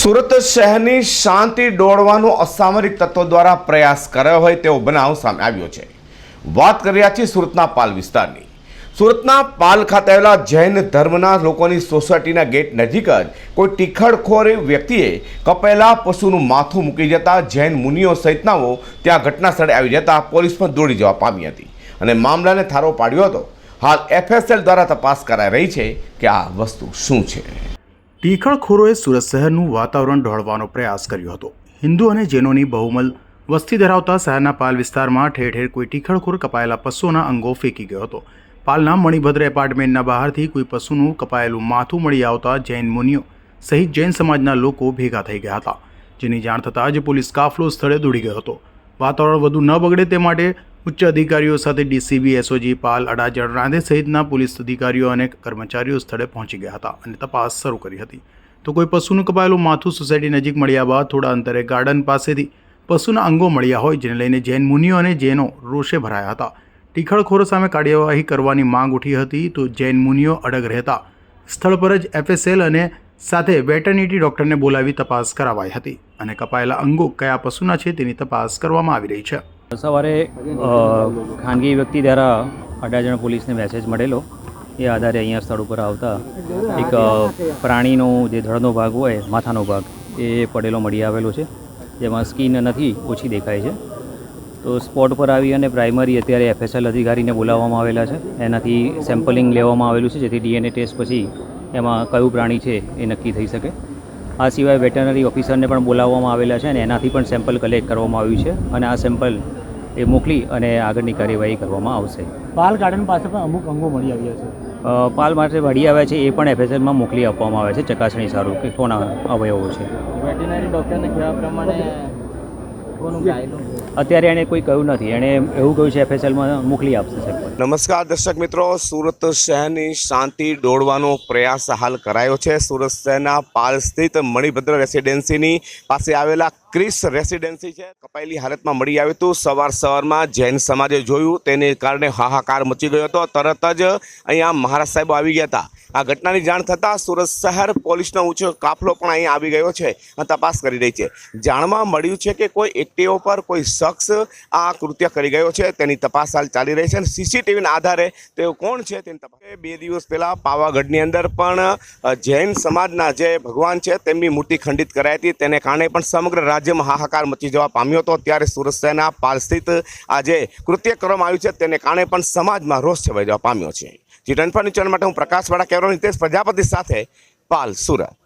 સુરત શહેરની શાંતિ દોડવાનો અસામરિક તત્વો દ્વારા પ્રયાસ કર્યો હોય તેવો બનાવ સામે આવ્યો છે. વાત કરી રહ્યા છીએ સુરતના પાલ વિસ્તારની. સુરતના પાલ ખાતે આવેલા જૈન ધર્મના લોકોની સોસાયટીના ગેટ નજીક જ કોઈ ટીખડખોર વ્યક્તિએ કપેલા પશુનું માથું મૂકી જતા જૈન મુનિઓ સહિતનાઓ ત્યાં ઘટના સ્થળે આવી જતા પોલીસ પણ દોડી જવા પામી હતી અને મામલાને થારો પાડ્યો હતો. હાલ એફએસએલ દ્વારા તપાસ કરાઈ રહી છે કે આ વસ્તુ શું છે. ટીખળખોરોએ સુરત શહેરનું વાતાવરણ ઢોળવાનો પ્રયાસ કર્યો હતો. હિન્દુ અને જૈનોની બહુમલ વસ્તી ધરાવતા શહેરના પાલ વિસ્તારમાં ઠેર ઠેર કોઈ ટીખળખોર કપાયેલા પશુઓના અંગો ફેંકી ગયો હતો. પાલના મણિભદ્ર એપાર્ટમેન્ટના બહારથી કોઈ પશુનું કપાયેલું માથું મળી આવતા જૈન મુનિઓ સહિત જૈન સમાજના લોકો ભેગા થઈ ગયા હતા, જેની જાણ થતાં જ પોલીસ કાફલો સ્થળે દોડી ગયો હતો. વાતાવરણ વધુ ન બગડે તે માટે ઉચ્ચ અધિકારીઓ સાથે ડીસીબી, એસઓજી, પાલ, અડાજણ, રાંધે સહિતના પોલીસ અધિકારીઓ અને કર્મચારીઓ સ્થળે પહોંચી ગયા હતા અને તપાસ શરૂ કરી હતી. તો કોઈ પશુનું કપાયેલું માથું સોસાયટી નજીક મળ્યા બાદ થોડા અંતરે ગાર્ડન પાસેથી પશુના અંગો મળ્યા હોય, જેને લઈને જૈન મુનિઓ અને જૈનો રોષે ભરાયા હતા. ટીખળખોરો સામે કાર્યવાહી કરવાની માંગ ઉઠી હતી તો જૈન મુનિઓ અડગ રહેતા સ્થળ પર જ એફએસએલ અને સાથે વેટરનિટી ડૉક્ટરને બોલાવી તપાસ કરાવાઈ હતી અને કપાયેલા અંગો કયા પશુના છે તેની તપાસ કરવામાં આવી રહી છે. સવારે ખાનગી વ્યક્તિ દ્વારા અડાજણ પોલીસને મેસેજ મળેલો. એ આધારે અહીંયા સ્થળ ઉપર આવતા એક પ્રાણીનો જે ધડનો ભાગ હોય, માથાનો ભાગ, એ પડેલો મળી આવેલો છે. જેમાં સ્કીન નથી, ઓછી દેખાય છે. તો સ્પોટ પર આવી અને પ્રાઇમરી અત્યારે એફએસએલ અધિકારીને બોલાવવામાં આવેલા છે. એનાથી સેમ્પલિંગ લેવામાં આવેલું છે, જેથી ડીએનએ ટેસ્ટ પછી એમાં કયું પ્રાણી છે, એ નક્કી થઈ શકે. આ સિવાય વેટરનરી ઓફિસરને પણ બોલાવવામાં આવેલા છે અને એનાથી પણ સેમ્પલ કલેક્ટ કરવામાં આવ્યું છે. અને આ સેમ્પલ એ મોકલી અને આગળની કાર્યવાહી કરવામાં આવશે. પાલ ગાર્ડન પાસે પણ અમુક અંગો મળી આવ્યા છે. પાલ માટે મળી આવ્યા છે એ પણ એફએસએલમાં મોકલી આપવામાં આવે છે ચકાસણી સારું કે કોના અવયવો છે. વેટરનરી ડૉક્ટરને કહેવા પ્રમાણે અત્યારે એણે કોઈ કહ્યું નથી. એણે એવું કહ્યું છે એફએસએલમાં મોકલી આપશે સેમ્પલ નમસ્કાર દર્શક મિત્રો સુરત શહેરની શાંતિ દોડવાનો પ્રયાસ હાલ કરાયો છે. સુરત શહેરના પાલ સ્થિત મણિભદ્ર રેસિડેન્સીની પાસે આવેલા ક્રિસ રેસિડેન્સી છે. કપાયેલી હાલતમાં મળી આવ્યું હતું. સવાર સવારમાં જૈન સમાજે જોયું. તેને કારણે હાહાકાર મચી ગયો હતો. તરત જ અહીંયા મહારાજ સાહેબ આવી ગયા હતા. આ ઘટનાની જાણ થતાં સુરત શહેર પોલીસનો ઊંચો કાફલો પણ અહીં આવી ગયો છે તપાસ કરી રહી છે. જાણવા મળ્યું છે કે કોઈ એક્ટિવો પર કોઈ શખ્સ આ કૃત્ય કરી ગયો છે. તેની તપાસ હાલ ચાલી રહી છે અને સીસીટીવીના આધારે તેઓ કોણ છે તેની તપાસ બે દિવસ પહેલાં પાવાગઢની અંદર પણ જૈન સમાજના જે ભગવાન છે તેમની મૂર્તિ ખંડિત કરાઈ હતી. તેને કારણે પણ સમગ્ર રાજ્યમાં હાહાકાર મચી જવા પામ્યો હતો. ત્યારે સુરત શહેરના પાલ સ્થિત આ જે કૃત્ય કરવામાં આવ્યું છે, તેને કારણે પણ સમાજમાં રોષ છવાઈ જવા પામ્યો છે. જીટન ફર્નિચર ફોર માટે હું પ્રકાશવાળા કેવરો નિતેશ પ્રજાપતિ સાથે પાલ સુરત.